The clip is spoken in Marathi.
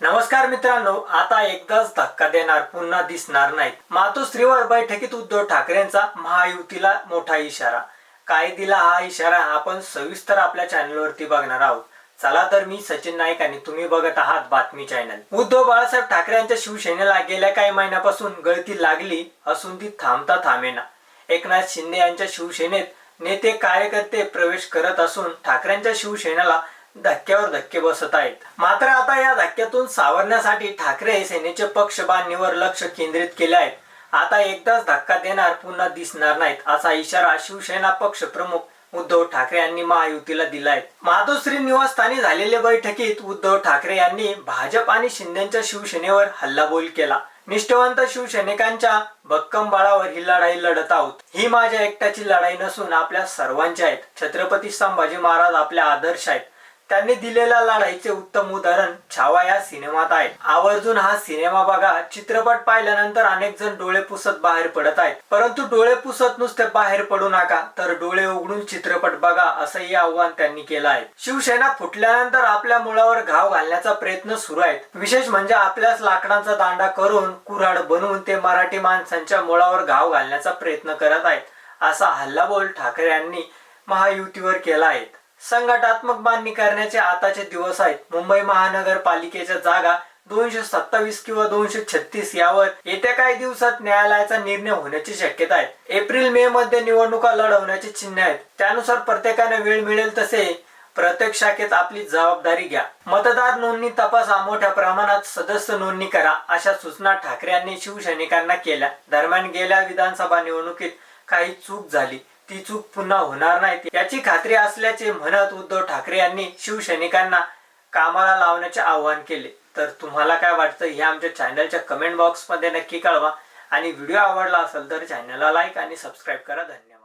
नमस्कार मित्रांनो आता एकदाच धक्का देणार पुन्हा दिसणार नाहीत. मातोश्रीवर बैठकीत उद्धव ठाकरेंचा महायुतीला मोठा इशारा. काय दिला हा इशारा आपण सविस्तर आपल्या चॅनलवरती बघणार आहोत. चला तर मी सचिन नाईक आणि तुम्ही बघत आहात बातमी चॅनल उद्धव बाळासाहेब ठाकरे यांच्या शिवसेनेला गेल्या काही महिन्यापासून गळती लागली असून ती थांबता थांबेना. एकनाथ शिंदे यांच्या शिवसेनेत नेते कार्यकर्ते प्रवेश करत असून ठाकरेंच्या शिवसेनेला धक्क्यावर धक्के बसत आहेत. मात्र आता या धक्क्यातून सावरण्यासाठी ठाकरे सेनेचे पक्ष बांधणीवर लक्ष केंद्रित केले आहेत. आता एकदाच धक्का देणार पुन्हा दिसणार नाहीत असा इशारा शिवसेना पक्ष प्रमुख उद्धव ठाकरे यांनी महायुतीला दिलाय माधोश्री निवासस्थानी झालेल्या बैठकीत उद्धव ठाकरे यांनी भाजप आणि शिंदेच्या शिवसेनेवर हल्लाबोल केला. निष्ठवंत शिवसैनिकांच्या भक्कम बळावर ही लढाई लढत आहोत. ही माझ्या एकट्याची लढाई नसून आपल्या सर्वांची आहेत. छत्रपती संभाजी महाराज आपल्या आदर्श आहेत. त्यांनी दिलेल्या लढाईचे उत्तम उदाहरण छावा या सिनेमात आहे. आवर्जून हा सिनेमा बघा. चित्रपट पाहिल्यानंतर अनेक जण डोळे पुसत बाहेर पडत आहेत. परंतु डोळे पुसत नुसते बाहेर पडू नका तर डोळे उघडून चित्रपट बघा असंही आव्हान त्यांनी केलं आहे. शिवसेना फुटल्यानंतर आपल्या मुळावर घाव घालण्याचा प्रयत्न सुरू आहेत. विशेष म्हणजे आपल्याच लाकडांचा दांडा करून कुऱ्हाड बनवून ते मराठी माणसांच्या मुळावर घाव घालण्याचा प्रयत्न करत आहेत असा हल्लाबोल ठाकरे यांनी महायुतीवर केला आहे. संघटात्मक बांधणी करण्याचे आताचे दिवस आहेत. मुंबई महानगरपालिकेच्या जागा दोनशे सत्तावीस किंवा दोनशे छत्तीस यावर येत्या काही दिवसात न्यायालयाचा निर्णय होण्याची शक्यता आहे. एप्रिल मे मध्ये निवडणुका लढवण्याचे चिन्ह आहेत. त्यानुसार प्रत्येकाने वेळ मिळेल तसे प्रत्येक शाखेत आपली जबाबदारी घ्या. मतदार नोंदणी तपासा. मोठ्या प्रमाणात सदस्य नोंदणी करा अशा सूचना ठाकरे यांनी शिवसैनिकांना केल्या. दरम्यान गेल्या विधानसभा निवडणुकीत काही चूक झाली. ती चूक पुन्हा होणार नाही. याची खात्री असल्याचे म्हणत उद्धव ठाकरे यांनी शिवसैनिकांना कामाला लावण्याचे आवाहन केले. तर तुम्हाला काय वाटतं हे आमच्या चॅनलच्या कमेंट बॉक्समध्ये नक्की कळवा. आणि व्हिडिओ आवडला असेल तर चॅनलला लाईक आणि सबस्क्राईब करा. धन्यवाद.